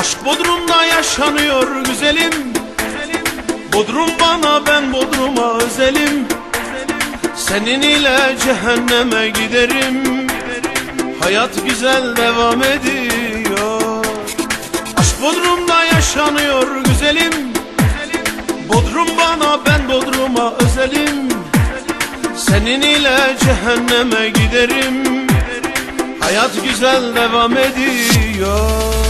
Aşk Bodrum'da yaşanıyor güzelim. Bodrum bana ben Bodrum'a özelim. Senin ile cehenneme giderim. Hayat güzel devam ediyor. Aşk Bodrum'da yaşanıyor güzelim. Bodrum bana ben Bodrum'a özelim. Senin ile cehenneme giderim. Hayat güzel devam ediyor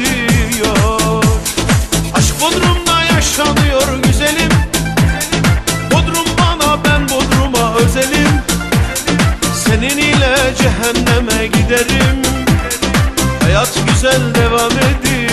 cehenneme giderim. Hayat güzel devam edir